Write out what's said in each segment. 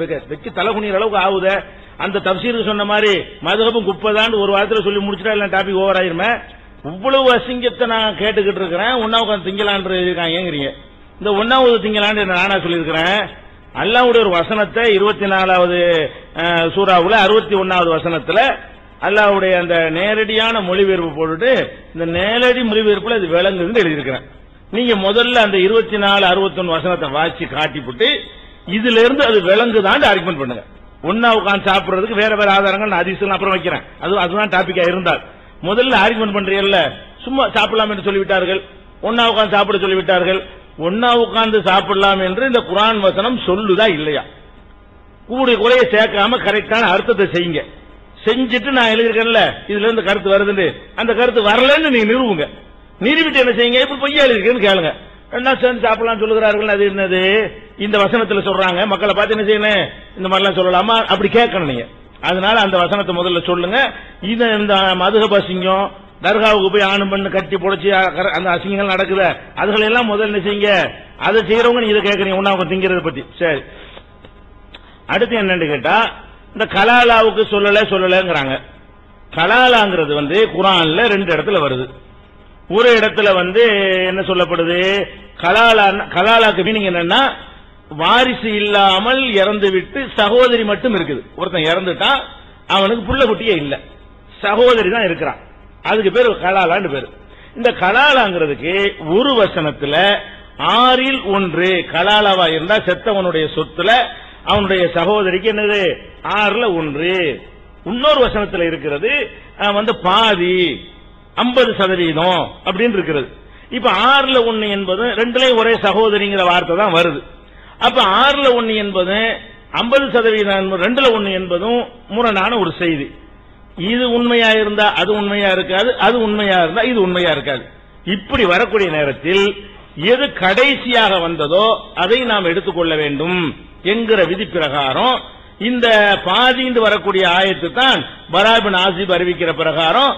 வச்சு தலகுனிற அளவுக்கு ஆகுத. அந்த தப்சீருக்கு சொன்ன மாதிரி மதுகபும் குப்பைதான் ஒரு வாரத்தில் சொல்லி முடிச்சுட்டா இல்ல டாபிக் ஓவர் ஆயிருமே? இவ்வளவு அசிங்கத்தை நான் கேட்டுக்கிட்டு இருக்கிறேன். ஒன்னா திங்களான் இருக்காங்க இருக்காங்கிறீங்க இந்த ஒன்னாவது திங்களான் நானா சொல்லியிருக்கிறேன்? அல்லாவுடைய ஒரு வசனத்தை இருபத்தி நாலாவது சூறாவுல அறுபத்தி ஒன்னாவது வசனத்துல அல்லாவுடைய அந்த நேரடியான மொழிபெயர்ப்பு போட்டுட்டு இந்த நேரடி மொழிபெயர்ப்புல இது விளங்குதுன்னு எழுதியிருக்கிறேன். நீங்க முதல்ல அந்த இருபத்தி நாலு அறுபத்தொன்னு வசனத்தை வாசி காட்டிவிட்டு இதுல இருந்து அது விளங்குதான் ஆர்குமெண்ட் பண்ணுங்க. ஒன்னா உட்காந்து சாப்பிடுறதுக்கு வேற வேற ஆதாரங்கள் நான் அதிசயம் அப்புறம் வைக்கிறேன். அது அதுதான் டாபிக்கா இருந்தால். முதல்ல ஆர்குமெண்ட் பண்றீங்கல்ல சும்மா சாப்பிடலாம் என்று சொல்லிவிட்டார்கள். ஒன்னா உட்காந்து சாப்பிட சொல்லிவிட்டார்கள். ஒன்னா உட்கார்ந்து சாப்பிடலாம் என்று இந்த குரான் வசனம் சொல்லுதா இல்லையா? கூடிய குறைய சேர்க்காம கரெக்டான அர்த்தத்தை செய்யுங்க. செஞ்சுட்டு நான் எழுதியிருக்கேன்ல இதுல இருந்து கருத்து வருதுன்னு. அந்த கருத்து வரலன்னு நீங்க நிறுவுங்க. நிறுவிட்டு என்ன செய்யுங்க? இப்ப பொய்யா எழுதிருக்கேன்னு கேளுங்க. என்ன சேர்ந்து சாப்பிடலாம் சொல்லுகிறார்கள்? அது என்னது? இந்த வசனத்தில் சொல்றாங்க. மக்களை பார்த்து என்ன செய்யணும்? இந்த மாதிரிலாம் சொல்லலாமா. அப்படி கேட்கணும் நீங்க. அதனால அந்த வசனத்தை முதல்ல சொல்லுங்க. இது இந்த மதுகப அசிங்கம் தர்காவுக்கு போய் ஆணும் பண்ணு கட்டி புடைச்சி அந்த அசிங்கங்கள் நடக்குது அதுகளெல்லாம் முதல்ல செய்யுங்க? அதை செய்யறவங்க நீங்க இதை கேட்கறீங்க. ஒன்னா அவங்க திங்கிறத பத்தி. சரி. அடுத்து என்னன்னு கேட்டா இந்த கலாலாவுக்கு சொல்லல சொல்லலங்கிறாங்க. கலாலாங்கிறது வந்து குரான்ல ரெண்டு இடத்துல வருது. ஒரு இடத்துல வந்து என்ன சொல்லப்படுது? கலாலா கலாலாக்கு மீனிங் என்னன்னா வாரிசு இல்லாமல் இறந்து விட்டு சகோதரி மட்டும் இருக்குது. ஒருத்தன் இறந்துட்டான் அவனுக்கு புள்ள குட்டியே இல்ல. சகோதரி தான் இருக்கிறான். அதுக்கு பேர் கலாலான்னு பேரு. இந்த கலாலாங்கிறதுக்கு ஒரு வசனத்துல ஆறில் ஒன்று கலாலாவா இருந்தா செத்தவனுடைய சொத்துல அவனுடைய சகோதரிக்கு என்னது? ஆறுல ஒன்று. இன்னொரு வசனத்துல இருக்கிறது வந்து பாதி. ஐம்பது சதவீதம் அப்படின்னு இருக்கிறது. இப்ப ஆறுல ஒண்ணு என்பது ரெண்டுலயும் ஒரே சகோதரிங்கிற வார்த்தை தான் வருது. அப்ப ஆறுல ஒண்ணு என்பது ஐம்பது சதவீதம் என்பது ரெண்டுல ஒண்ணு என்பதும் முரணான ஒரு செய்தி. இது உண்மையா இருந்தா அது உண்மையா இருக்காது அது உண்மையா இருந்தா இது உண்மையா இருக்காது. இப்படி வரக்கூடிய நேரத்தில் எது கடைசியாக வந்ததோ அதை நாம் எடுத்துக்கொள்ள வேண்டும் என்கிற விதி பிரகாரம் இந்த பாதிந்து வரக்கூடிய ஆயத்து தான் பராபின் ஆசிப் அறிவிக்கிற பிரகாரம்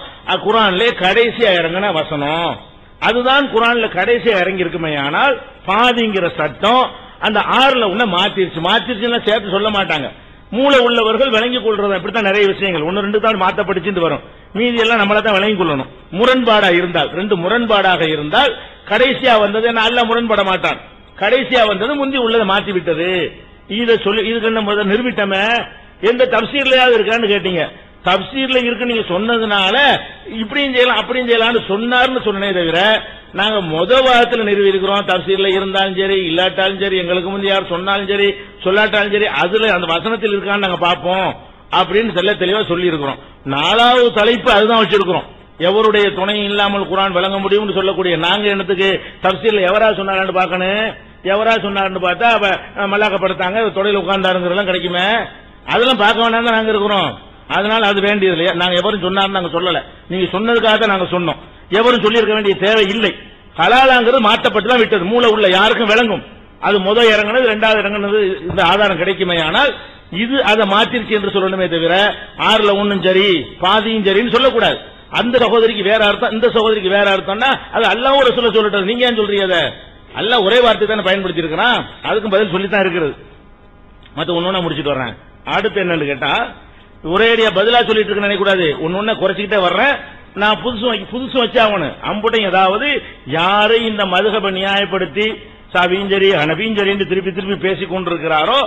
குரான்லே கடைசியா இறங்கின வசனம். அதுதான் குரான்ல கடைசியா இறங்கி இருக்குமே ஆனால் பாதிங்கிற சட்டம் அந்த ஆறுல உன்ன மாத்திருச்சு. மாத்திருச்சுன்னா சேர்த்து சொல்ல மாட்டாங்க. மூளை உள்ளவர்கள் விளங்கிக் கொள்றது அப்படித்தான் நிறைய விஷயங்கள். ஒன்னு ரெண்டு தான் மாத்தப்படிச்சுட்டு வரும். மீதி எல்லாம் நம்மள தான் விளங்கிக் கொள்ளணும். முரண்பாடா இருந்தால் ரெண்டு முரண்பாடாக இருந்தால் கடைசியா வந்தது நான் முரண்பட மாட்டான். கடைசியா வந்தது முந்தி உள்ளதை மாத்தி விட்டது இத சொல்லி இதுக்கு என்ன முதல்ல நிரூபிட்டமே எந்த தப்சீர்லயாவது இருக்கான்னு கேட்டீங்க. தப்சீர்ல இருக்கு நீங்க சொன்னதுனால இப்படியும் செய்யலாம் அப்படியும் செய்யலாம்னு சொன்னார்னு சொன்னே தவிர நாங்க முத வாரத்தில் நிறுவி இருக்கிறோம் தப்சீர்ல இருந்தாலும் சரி இல்லாட்டாலும் சரி எங்களுக்கு முந்தைய யார் சொன்னாலும் சரி சொல்லாட்டாலும் சரி அதுல அந்த வசனத்தில் இருக்கான்னு நாங்க பார்ப்போம் அப்படின்னு சொல்ல தெளிவா சொல்லி இருக்கிறோம் நாலாவது தலைப்பு அதுதான் வச்சிருக்கிறோம். எவருடைய துணை இல்லாமல் குரான் விளங்க முடியும்னு சொல்லக்கூடிய நாங்க என்னத்துக்கு தப்சீர்ல எவரா சொன்னாரான்னு பார்க்கணும்? எவரா சொன்னாருன்னு பார்த்தா அவ மல்லாக்கப்படுத்தாங்க தொடையில் உட்கார்ந்தாருங்கிறதெல்லாம் கிடைக்குமே. அதெல்லாம் பார்க்க வேண்டாம் தான் நாங்க இருக்கிறோம். அதனால அது வேண்டியது இல்லையா நாங்க எவரும் சொன்னார்னு நாங்க சொல்லல. நீங்க சொன்னதுக்காக தான் நாங்க சொன்னோம். எவரும் சொல்லியிருக்க வேண்டிய தேவை இல்லை. ஹலாலாங்கிறது மாற்றப்பட்டு தான் விட்டது. மூளை உள்ள யாருக்கும் விளங்கும். அது முதல் இறங்குனது ரெண்டாவது இறங்குனது இந்த ஆதாரம் கிடைக்குமே. ஆனால் இது அதை மாத்திருச்சு என்று சொல்லணுமே தவிர ஆறுல ஒண்ணும் சரி பாதியும் சரின்னு சொல்லக்கூடாது. அந்த சகோதரிக்கு வேற அர்த்தம் இந்த சகோதரிக்கு வேற அர்த்தம்னா அது அல்லாஹ் சொல்ல சொல்லட்டும் நீங்க ஏன் சொல்றீங்க அதை? அல்ல ஒரே வார்த்தை தானே பயன்படுத்தி இருக்கிறான் அதுக்கும் பதில் சொல்லித்தான் இருக்கிறது. மத்த ஒண்ணு முடிச்சிட்டு வர்றேன். அடுத்து என்னன்னு கேட்டா ஒரேடியா பதிலா சொல்லிட்டு இருக்க நினைக்கூடாது ஒன்னு ஒண்ணு குறைச்சிக்கிட்டே வர்றேன். நான் புதுசு புதுசு வச்சு ஆகணும். அம்புட்டையும் ஏதாவது யாரையும் இந்த மதுகப நியாயப்படுத்தி சாவிஞ்சரி அனபீஞ்சரின்னு திருப்பி திருப்பி பேசிக் கொண்டிருக்கிறாரோ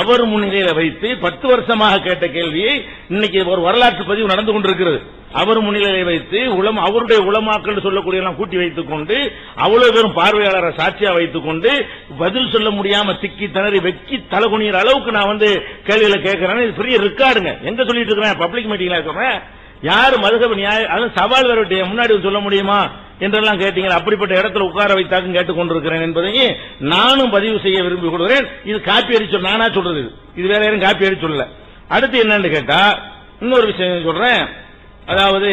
அவர் முன்னிலையில வைத்து பத்து வருஷமாக கேட்ட கேள்வியை இன்னைக்கு ஒரு வரலாற்று பதிவு நடந்து கொண்டிருக்கிறது. அவர் முன்னிலையை வைத்து உளம் அவருடைய உளமாக்கள் சொல்லக்கூடிய எல்லாம் கூட்டி வைத்துக் கொண்டு அவ்வளவு பேரும் பார்வையாளரை சாட்சியா வைத்துக் கொண்டு பதில் சொல்ல முடியாம திக்கி திணறி வெக்கி தலை குனிகிற அளவுக்கு நான் வந்து கேள்விகளை கேட்கிறேன். இது பெரிய ரெக்கார்டுங்க. எங்க சொல்லிட்டு இருக்கிறேன்? பப்ளிக் மீட்டிங்ல இருக்கிறேன். யாரு மதுகப நியாய அதுவும் சவால் வரட்டிய முன்னாடி சொல்ல முடியுமா? என்றெல்லாம் கேட்டீங்க அப்படிப்பட்ட இடத்துல உட்கார வைத்தாக்கும் கேட்டுக் கொண்டிருக்கிறேன் என்பதையும் நானும் பதிவு செய்ய விரும்பி கொள்கிறேன் இது காப்பி அடி சொல் நானா சொல்றது இது. வேற யாரும் காப்பி அடி சொல்லல. அடுத்து என்னன்னு கேட்டா இன்னொரு விஷயம் சொல்றேன். அதாவது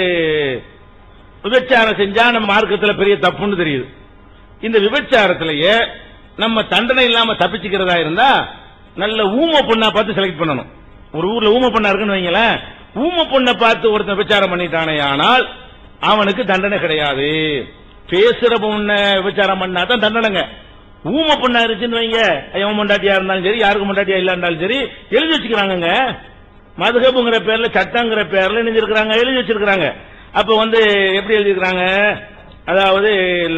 விபச்சாரம் செஞ்சா நம்ம மார்க்கத்தில் பெரிய தப்புன்னு தெரியுது. இந்த விபச்சாரத்திலேயே நம்ம தண்டனை இல்லாம தப்பிச்சுக்கிறதா இருந்தா நல்ல ஊம பொண்ணா பார்த்து செலக்ட் பண்ணணும். ஒரு ஊர்ல ஊம பொண்ணா இருக்குன்னு வைங்களேன். ஊம பொண்ணை பார்த்து ஒருத்தன் விபச்சாரம் பண்ணிட்டானே ஆனால் அவனுக்கு தண்டனை கிடையாது. பேசுற பொண்ண விபச்சாரம் பண்ணா தான் தண்டனைங்க. ஊமை பொண்ணா இருந்துச்சுன்னு வைங்க. எவன் மொண்டாட்டியா இருந்தாலும் சரி யாருக்கு மொண்டாட்டியா இல்லாண்டாலும் சரி எழுதி வச்சுக்கிறாங்க மதுகபுங்கிற பேர்ல சட்டங்கிற பேர்ல நினைஞ்சிருக்கிறாங்க எழுதி வச்சிருக்கிறாங்க. அப்ப வந்து எப்படி எழுதிருக்கிறாங்க அதாவது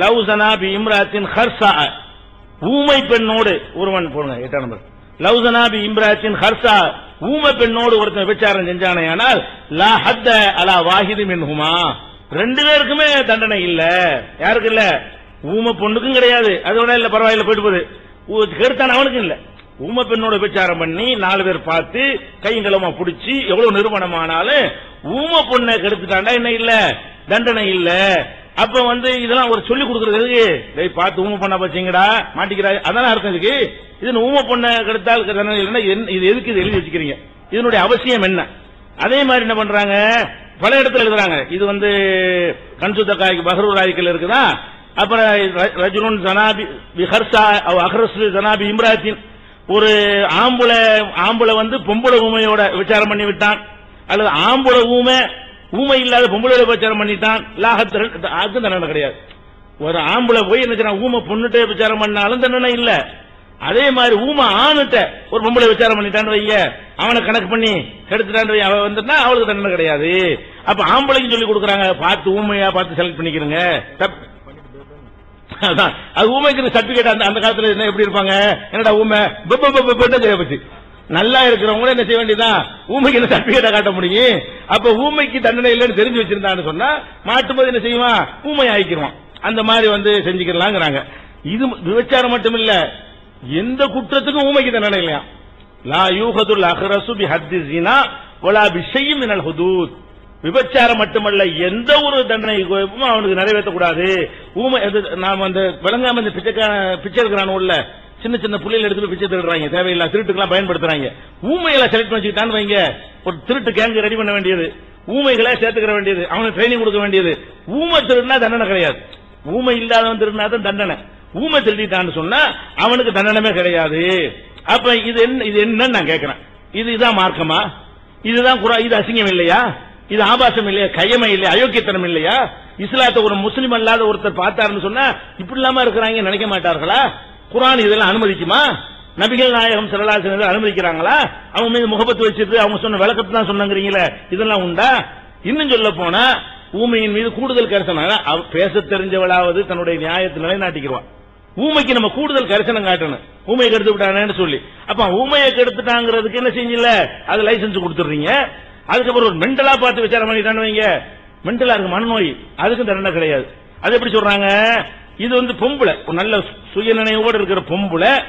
லவ் சனா பி இம்ராத்தின் ஹர்சா ஊமை பெண்ணோடு ஒருவன் போடுங்க எட்டாம் நம்பர். லவ் சனா பி இம்ராத்தின் ஹர்சா ஊமை பெண்ணோடு ஒருத்தன் விபச்சாரம் செஞ்சானே ஆனால் லா ஹத்த அலா வாஹிது மின்ஹுமா. ரெண்டு பேருக்குமே தண்டனை இல்ல. யாருக்கு இல்ல? ஊமை பொண்ணுக்கும் கிடையாது. அது அதோட இல்ல பரவாயில்ல போயிட்டு போகுது. ஊ- கெடுத்தான் அவனுக்கும் இல்ல. ஊமை பெண்ணோட விபச்சாரம் பண்ணி நாலு பேர் பார்த்து கையங்களமா புடிச்சு எவ்வளவு நிறுவனமானாலும் ஊமை பொண்ணை கெடுத்துட்டாண்டா என்ன இல்ல? தண்டனை இல்ல. அப்ப வந்து இதெல்லாம் ஒரு சொல்லி கொடுக்கறதுக்கு டேய் பார்த்து ஊமை பொண்ணை பச்சீங்கடா மாட்டிக்கிறா. அதான அர்த்தம் இதுக்கு? இது ஊமை பொண்ணை கெடுத்தால் தண்டனை இல்லைன்னா இது எதுக்கு இது எழுதி வச்சுக்கிறீங்க? இதனுடைய அவசியம் என்ன? அதே மாதிரி என்ன பண்றாங்க? பல இடத்துல எழுதுறாங்க. இது வந்து கன்சுத்த காய்க்கு பஹரூர் ஆய்க்கல் இருக்குதா? அப்புறம் ர- ஜனாபி விஹர்சா அஹர்ஸ் ஜனாபி இம்ராத்தின். ஒரு ஆம்புல ஆம்புல வந்து பொம்பளை ஊமையோட விசாரம் பண்ணி விட்டான். அல்லது ஆம்புல ஊமை ஊமை இல்லாத பொம்பளையோட விசாரம் பண்ணிட்டான். லாகத் அதுக்கும் தண்டனை கிடையாது. ஒரு ஆம்பளை போய் என்ன ஊமை பொண்ணுட்டே விசாரம் பண்ணாலும் தண்டனை இல்லை. அதே மாதிரி ஊமை ஆணுட்ட ஒரு பொம்பளை விசாரம் பண்ணிட்டான்னு வைங்க. அவனை கணக்கு பண்ணி கெடுத்துட்டான்னு வை அவன் வந்துட்டா அவளுக்கு தண்டனை கிடையாது. அப்ப ஆம்பளைக்கு சொல்லி கொடுக்குறாங்க. பார்த்து ஊமையா பார்த்து செலக்ட் பண்ணிக்கிறங்க. அது ஊமைக்கு சர்டிபிகேட் அந்த அந்த காலத்துல என்ன எப்படி இருப்பாங்க? என்னடா ஊமை? பெப்ப தேவைப்பட்டு நல்லா இருக்கிறவங்க என்ன செய்ய வேண்டியதான் ஊமைக்கு என்ன சர்டிபிகேட்டா காட்ட முடியும்? அப்ப ஊமைக்கு தண்டனை இல்லைன்னு தெரிஞ்சு வச்சிருந்தான்னு சொன்னா மாட்டும்போது என்ன செய்வான்? ஊமை ஆயிக்கிருவான். அந்த மாதிரி வந்து செஞ்சுக்கலாங்கிறாங்க. இது விபச்சாரம் மட்டும் இல்ல எந்த குற்றத்துக்கும் ஊமைக்கு தண்டனை இல்லையா லா யூஹதுல் அஹ்ரசு பி ஹத்தி ஜினா ஒலா விஷயம் மினல் ஹுதூத். விபச்சாரம் மட்டுமல்ல எந்த ஒரு தண்டனை அவனுக்கு நிறைவேற்றக்கூடாது. ஊமை நாம் அந்த விளங்காம இந்த பிச்சைக்கான பிச்சை இருக்கிறான் உள்ள சின்ன சின்ன புள்ளைகள் எடுத்து பிச்சை திருடுறாங்க தேவையில்லா திருட்டுக்கெல்லாம் பயன்படுத்துறாங்க. ஊமையில செலக்ட் பண்ணி வச்சுக்கிட்டான்னு வைங்க. ஒரு திருட்டு கேங்கு ரெடி பண்ண வேண்டியது. ஊமைகளை சேர்த்துக்கிற வேண்டியது. அவனுக்கு ட்ரைனிங் கொடுக்க வேண்டியது. ஊமை திருடுனா தண்டனை கிடையாது. ஊமை இல்லாதவன் திருடினா தான் தண்டனை. ஊமை திருடிட்டான்னு சொன்னா அவனுக்கு தண்டனமே கிடையாது. அப்ப இது என்ன இது என்னன்னு நான் கேட்கிறேன் இது இதான் மார்க்கமா? இதுதான் குரா இது அசிங்கம் இல்லையா? இது ஆபாசம் இல்லையா? கையமை இல்லையா? அயோக்கியத்தனம் இல்லையா? இஸ்லாத்தை ஒரு முஸ்லீம் அல்லாத ஒருத்தர் பார்த்தாருன்னு சொன்னா இப்படி இல்லாம இருக்கிறாங்க நினைக்க மாட்டார்களா? குரான் இதெல்லாம் அனுமதிக்குமா? நபிகள் நாயகம் சரலாசன் அனுமதிக்கிறாங்களா? அவங்க மீது முகப்பத்து வச்சிட்டு அவங்க சொன்ன விளக்கத்தை தான் சொன்னங்கிறீங்களே இதெல்லாம் உண்டா? இன்னும் சொல்ல போனா ஊமையின் மீது கூடுதல் கரிசனம். அவ- பேச தெரிஞ்சவளாவது தன்னுடைய நியாயத்தை நிலைநாட்டிக்கிறான் ஊமைக்கு நம்ம கூடுதல் கரிசனம் காட்டணும். ஊமையை கெடுத்து விட்டானேன்னு சொல்லி. அப்ப ஊமையை கெடுத்துட்டாங்கிறதுக்கு என்ன செஞ்சல அது லைசன்ஸ் கொடுத்துடுறீங்க. அதுக்கப்புறம் ஒரு மெண்டலா பார்த்து விசாரம் பண்ணிட்டான்னு வைங்க. மென்டலா இருக்கு மனநோய். அதுக்கும் தண்டனை கிடையாது. அது எப்படி சொல்றாங்க? இது வந்து பொம்பளை. ஒரு நல்ல சுயநினைவோடு இருக்கிற பொம்பளை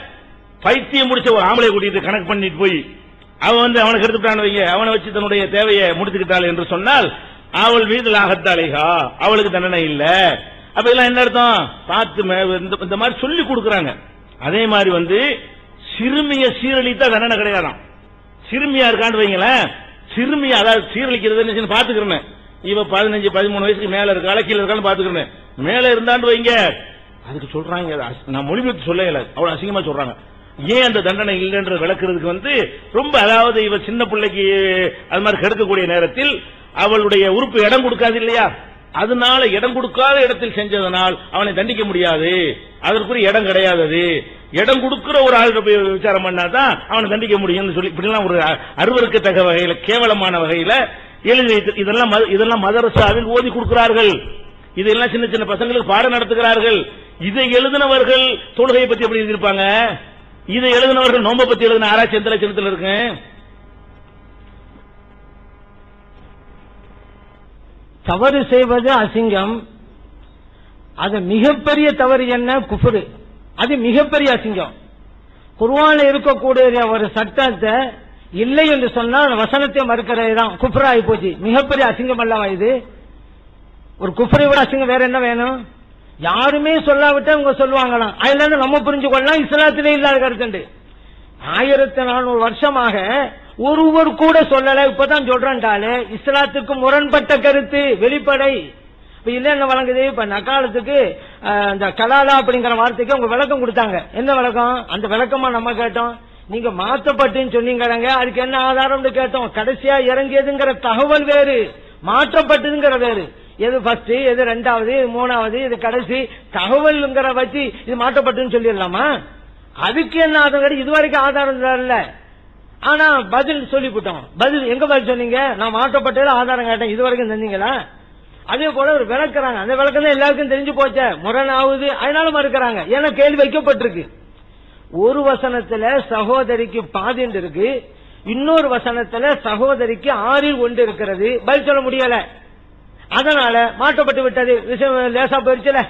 பைத்தியம் முடிச்ச ஒரு ஆம்பளை கூட்டிட்டு கணக்கு பண்ணிட்டு போய் அவன் வந்து அவனை கெடுத்துட்டான்னு வைங்க. அவனை வச்சு தன்னுடைய தேவையை முடித்துக்கிட்டாள் என்று சொன்னால் அவள் மீது லாகத்தாளிகா அவளுக்கு தண்டனை இல்லை. அப்ப இதெல்லாம் என்ன அர்த்தம்? பார்த்து மே- இந்த- இந்த மாதிரி சொல்லி கொடுக்கறாங்க. அதே மாதிரி வந்து சிறுமிய சீரழித்தா தண்டனை கிடையாதாம். சிறுமியா இருக்கான்னு வைங்களேன். சிறுமியா அதாவது சீரழிக்கிறது பாத்துக்கிறேன் இவ பதினஞ்சு பதிமூணு வயசுக்கு மேல இருக்கா கீழே இருக்கான்னு பாத்துக்கிறேன் மேல இருந்தான்னு வைங்க. அதுக்கு சொல்றாங்க. நான் மொழிபெயர்த்து சொல்லல. அவ்வளவு அசிங்கமா சொல்றாங்க. ஏன் அந்த தண்டனை இல்லைன்ற விளக்குறதுக்கு வந்து ரொம்ப அதாவது இவ சின்ன பிள்ளைக்கு அது மாதிரி கெடுக்கக்கூடிய நேரத்தில் அவளுடைய உறுப்பு இடம் கொடுக்காது இல்லையா? அதனால இடம் கொடுக்காத இடத்தில் செஞ்சதனால் அவனை தண்டிக்க முடியாது. அதற்குரிய இடம் கிடையாது அது. இடம் கொடுக்கிற ஒரு ஆள் போய் விசாரம் பண்ணாதான் அவனை தண்டிக்க முடியும்னு சொல்லி இப்படிலாம் ஒரு அ- அருவருக்கத்தக்க வகையில கேவலமான வகையில எழுதி இதெல்லாம் இதெல்லாம் மதரசாவில் ஓதி கொடுக்கிறார்கள். இதெல்லாம் சின்ன சின்ன பசங்களுக்கு பாடம் நடத்துகிறார்கள். இதை எழுதினவர்கள் தொழுகையை பத்தி எப்படி எழுதியிருப்பாங்க? இதை எழுதினவர்கள் நோம்ப பத்தி எழுதின ஆராய்ச்சி எந்த லட்சணத்தில் இருக்கு? தவறு செய்வது அசிங்கம். அது மிகப்பெரிய தவறு என்ன? குஃபுரு. அது மிகப்பெரிய அசிங்கம். குர்ஆன்ல இருக்கக்கூடிய ஒரு சட்டத்தை இல்லை என்று சொன்னால் வசனத்தை மறுக்கிறது தான். குஃபராகி போச்சு. மிகப்பெரிய அசிங்கம் அல்லவா இது? ஒரு குஃபரை விட அசிங்கம் வேற என்ன வேணும்? யாருமே சொல்லாவிட்டா இவங்க சொல்லுவாங்களாம். அதுல இருந்து நம்ம புரிஞ்சு கொள்ளலாம் இஸ்லாத்திலே இல்லாத கருத்துண்டு. ஆயிரத்தி நானூறு வருஷமாக ஒருவர் கூட சொல்லல இப்பதான் சொல்றான்டாலே இஸ்லாத்துக்கு முரண்பட்ட கருத்து வெளிப்படை. இப்ப இல்ல என்ன வழங்குது? இப்ப நக்காலத்துக்கு இந்த கலாலா அப்படிங்கிற வார்த்தைக்கு உங்க விளக்கம் கொடுத்தாங்க. என்ன விளக்கம்? அந்த விளக்கமா நம்ம கேட்டோம். நீங்க மாற்றப்பட்டுன்னு சொன்னீங்க அதுக்கு என்ன ஆதாரம்னு கேட்டோம். கடைசியா இறங்கியதுங்கிற தகவல் வேறு. மாற்றப்பட்டதுங்கிற வேறு. எது ஃபர்ஸ்ட் எது ரெண்டாவது இது மூணாவது இது கடைசி? தகவல்ங்கிற வச்சு இது மாற்றப்பட்டுன்னு சொல்லிடலாமா? அதுக்கு என்ன ஆதாரம்? கிடையாது? இது வரைக்கும் ஆதாரம் தரல ஆனா பதில் சொல்லிவிட்டோம் பதில் எங்க பதில் சொன்னீங்க? நான் மாற்றப்பட்டது ஆதாரம் கேட்டேன். இது வரைக்கும் தந்தீங்களா? அதே போல ஒரு விளக்குறாங்க. அந்த விளக்கம் தான் எல்லாருக்கும் தெரிஞ்சு போச்சேன் முரண் ஆகுது அதனால மறுக்கிறாங்க. ஏன்னா கேள்வி வைக்கப்பட்டிருக்கு. ஒரு வசனத்துல சகோதரிக்கு பாதிண்டு இருக்கு. இன்னொரு வசனத்துல சகோதரிக்கு ஆறில் ஒன்று இருக்கிறது. பதில் சொல்ல முடியல. அதனால மாற்றப்பட்டு விட்டது. விஷயம் லேசா போயிருச்சுல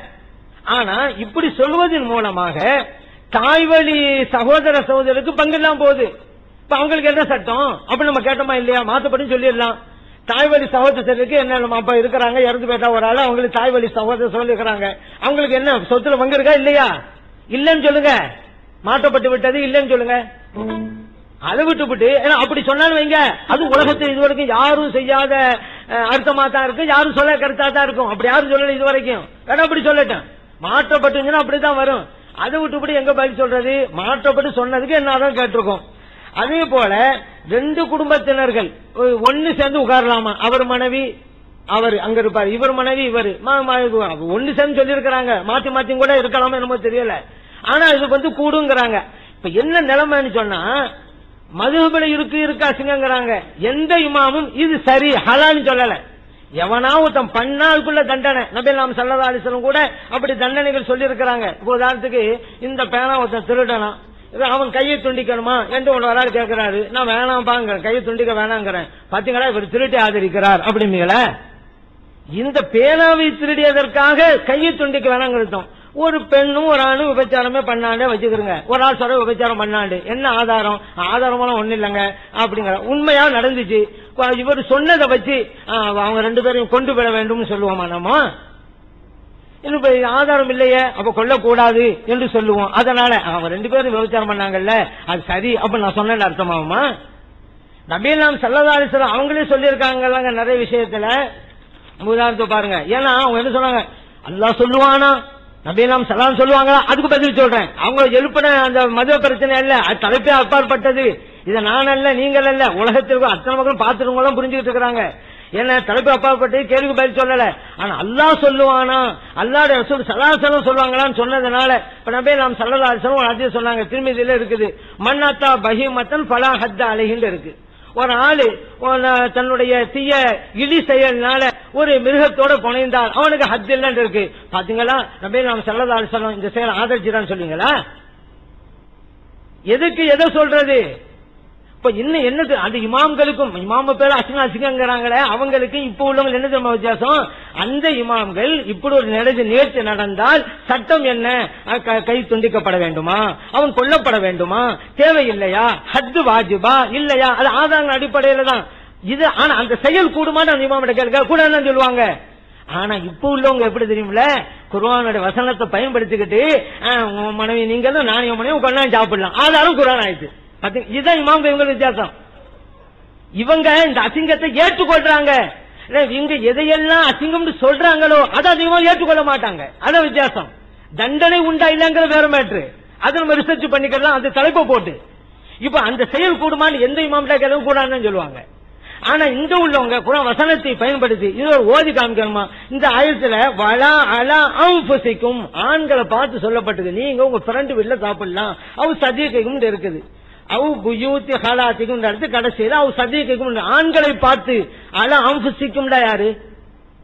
ஆனா இப்படி சொல்வதன் மூலமாக தாய்வழி சகோதர சகோதரருக்கு பங்கெல்லாம் போகுது. இப்ப அவங்களுக்கு என்ன சட்டம்? அப்படி நம்ம கேட்டோமா இல்லையா? மாற்றப்பட்டு சொல்லிடலாம். தாய்வழி சகோதரருக்கு என்ன நம்ம அப்பா இருக்கிறாங்க இறந்து போயிட்டா ஒரு ஆள் அவங்களுக்கு தாய்வழி வழி சொல்லி இருக்கிறாங்க. அவங்களுக்கு என்ன சொத்துல பங்கு இருக்கா இல்லையா? இல்லன்னு சொல்லுங்க. மாற்றப்பட்டு விட்டது இல்லன்னு சொல்லுங்க. அதை விட்டு விட்டு ஏன்னா அப்படி சொன்னாலும் வைங்க. அது உலகத்தில் இதுவரைக்கும் யாரும் செய்யாத அர்த்தமா தான் இருக்கு. யாரும் சொல்ல கருத்தா தான் இருக்கும். அப்படி யாரும் சொல்லல இது வரைக்கும். வேணா அப்படி சொல்லட்டேன் மாற்றப்பட்டுச்சுன்னா அப்படிதான் வரும். அதை விட்டுப்படி எங்க பதில் சொல்றது? மாற்றப்பட்டு சொன்னதுக்கு என்னதான் கேட்டிருக்கோம். அதே போல ரெண்டு குடும்பத்தினர்கள் ஒன்னு சேர்ந்து உட்காரலாமா? அவர் மனைவி அவர் அங்க இருப்பார். இவர் மனைவி இவர். ஒன்னு சேர்ந்து சொல்லிருக்கிறாங்க மாத்தி மாத்தி கூட இருக்கலாமா என்னமோ தெரியல. ஆனா இது வந்து கூடுங்கிறாங்க. இப்ப என்ன நிலைமைன்னு சொன்னா மதுபல இருக்கு இருக்கு அசிங்கங்கிறாங்க. எந்த இமாமும் இது சரி ஹலான்னு சொல்லல. எவனா ஒருத்தன் பண்ணாலுக்குள்ள தண்டனை நபி நாம் சல்லா கூட அப்படி தண்டனைகள் சொல்லி இருக்கிறாங்க உதாரணத்துக்கு இந்த பேனா ஒருத்தன் திருடனா அவன் கையை துண்டிக்கணுமா என்று ஒன்று வராது கேட்கிறாரு. நான் வேணாம்பாங்க கையை துண்டிக்க வேணாங்கிறேன். பாத்தீங்களா? இவர் திருட்டி ஆதரிக்கிறார் அப்படிங்களா? இந்த பேனாவை திருடியதற்காக கையை துண்டிக்க வேணாங்கிறதும் ஒரு பெண்ணும் ஒரு ஆணும் விபச்சாரமே பண்ணாண்டே வச்சுக்கிறங்க ஒரு ஆள் சொல்ற விபச்சாரம் பண்ணாண்டு. என்ன ஆதாரம்? ஆதாரமெல்லாம் ஒண்ணு இல்லைங்க அப்படிங்கிற உண்மையா நடந்துச்சு. இவர் சொன்னதை வச்சு ஆ, அவங்க ரெண்டு பேரையும் கொண்டு விட வேண்டும்னு சொல்லுவோமா நம்ம? ஆதாரம் இல்லையே அப்ப கொல்லக்கூடாது என்று சொல்லுவோம். அதனால அவன் ரெண்டு பேரும் விபச்சாரம் பண்ணாங்கல்ல அது சரி அப்ப நான் சொன்னேன்னு அர்த்தமாகுமா? நபீலாம் சல்லதாலிசரம் அவங்களே சொல்லியிருக்காங்கல்லங்க நிறைய விஷயத்துல. உதாரணத்தை பாருங்க. ஏன்னா அவங்க என்ன சொன்னாங்க? அல்லா சொல்லுவானா? நபீலாம் சலாம் சொல்லுவாங்களா? அதுக்கு பதில் சொல்றேன். அவங்க எழுப்பின அந்த மதுவ பிரச்சனை இல்ல அது தலைப்பே அப்பாற்பட்டது. இதை நான் அல்ல நீங்கள் அல்ல உலகத்திற்கு அத்தனை மக்களும் பார்த்துருவங்களும் புரிஞ்சுக்கிட்டு இருக்கிறாங்க. என்ன தலைப்பு அப்பாற்பட்டு கேள்வி பதில் சொல்லல. ஆனா அல்லாஹ் சொல்லுவானா? அல்லாட ரசூல் சலாசலம் சொல்லுவாங்களான்னு சொன்னதுனால இப்ப நபே நாம் சல்லல்லாசலம் ஒரு அதிகம் சொன்னாங்க. திருமதியில இருக்குது. மன்னாத்தா பஹிமத்தன் பலா ஹத்த அலைகின்ற இருக்கு. ஒரு ஆளு தன்னுடைய தீய இடி செயல்னால ஒரு மிருகத்தோட புனைந்தால் அவனுக்கு ஹத் இல்லன்னு இருக்கு. பாத்தீங்களா? நபே நாம் சல்லல்லாசலம் இந்த செயல் ஆதரிச்சுதான் சொல்லுங்களா எதுக்கு எதை சொல்றது? இப்ப இன்னும் என்னது? அந்த இமாம்களுக்கும் இமாம பேர் அசிங்க அசிங்கங்கிறாங்களே அவங்களுக்கு இப்ப உள்ளவங்க என்ன தெரியுமா வித்தியாசம்? அந்த இமாம்கள் இப்படி ஒரு நிகழ்ச்சி நேற்று நடந்தால் சட்டம் என்ன? க- கை துண்டிக்கப்பட வேண்டுமா? அவன் கொல்லப்பட வேண்டுமா? தேவையில்லையா? ஹத்து வாஜிபா இல்லையா? அது ஆதார அடிப்படையில தான். இது ஆனா அந்த செயல் கூடுமான அந்த இமாமிட்ட கேட்க கூட என்ன சொல்லுவாங்க? ஆனா இப்ப உள்ளவங்க எப்படி தெரியுமில குர்ஆனுடைய வசனத்தை பயன்படுத்திக்கிட்டு உன் மனைவி நீங்களும் நான் மனைவி கொண்டா சாப்பிடலாம். ஆதாரம் குரான் ஆயிடுச்சு. இதுதான் இமாம் இவங்க வித்தியாசம். இவங்க இந்த அசிங்கத்தை ஏற்றுக்கொள்றாங்க. இவங்க எதையெல்லாம் அசிங்கம்னு சொல்றாங்களோ அதை அதிகமா ஏற்றுக்கொள்ள மாட்டாங்க. அதான் வித்தியாசம். தண்டனை உண்டா இல்லங்கிற வேற மேட்ரு அதை நம்ம ரிசர்ச் பண்ணிக்கலாம் அந்த தலைப்பை போட்டு. இப்ப அந்த செயல் கூடுமான்னு எந்த இமாம்டா கேட்கவும் கூடாதுன்னு சொல்லுவாங்க. ஆனா இங்க உள்ளவங்க கூட வசனத்தை பயன்படுத்தி இது ஒரு ஓதி காமிக்கணுமா? இந்த ஆயத்துல வளா அலா அம்பசிக்கும் ஆண்களை பார்த்து சொல்லப்பட்டது. நீங்க உங்க ஃப்ரெண்ட் வீட்டுல சாப்பிடலாம். அவ சதியகைக்கும் இருக்குது. அவ் புயூத்தி ஹலாத்திக்கும் அடுத்து கடைசியில அவ் சதீக்கும் ஆண்களை பார்த்து அல அம்புசிக்கும்டா யாரு?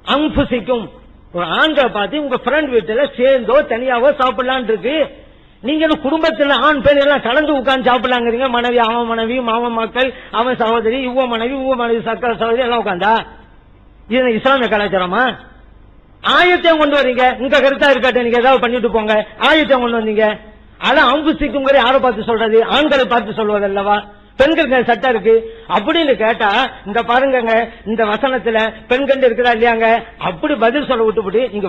அம்புசிக்கும் ஒரு ஆண்களை பார்த்து உங்க ஃப்ரெண்ட் வீட்டுல சேர்ந்தோ தனியாவோ சாப்பிடலான் இருக்கு. நீங்க குடும்பத்தில் குடும்பத்துல ஆண் பெண் எல்லாம் கலந்து உட்கார்ந்து சாப்பிடலாங்கிறீங்க? மனைவி அவன் மனைவி மாமன் மக்கள் அவன் சகோதரி இவ மனைவி இவ மனைவி சக்கர சகோதரி எல்லாம் உட்காந்தா இது இஸ்லாமிய கலாச்சாரமா? ஆயத்தையும் கொண்டு வரீங்க. உங்க கருத்தா இருக்கட்டும். நீங்க ஏதாவது பண்ணிட்டு போங்க. ஆயத்தையும் கொண்டு வந்தீங்க. ஆனா அம்பு சிக்குங்கிற யாரை பார்த்து சொல்றது? ஆண்களை பார்த்து சொல்வது அல்லவா பெண்களுக்கு சட்டம் இருக்கு. அப்படின்னு கேட்டா இந்த பாருங்க இந்த வசனத்துல பெண்கள் இருக்கிறா இல்லையாங்க? அப்படி பதில் சொல்ல விட்டுவிட்டு நீங்க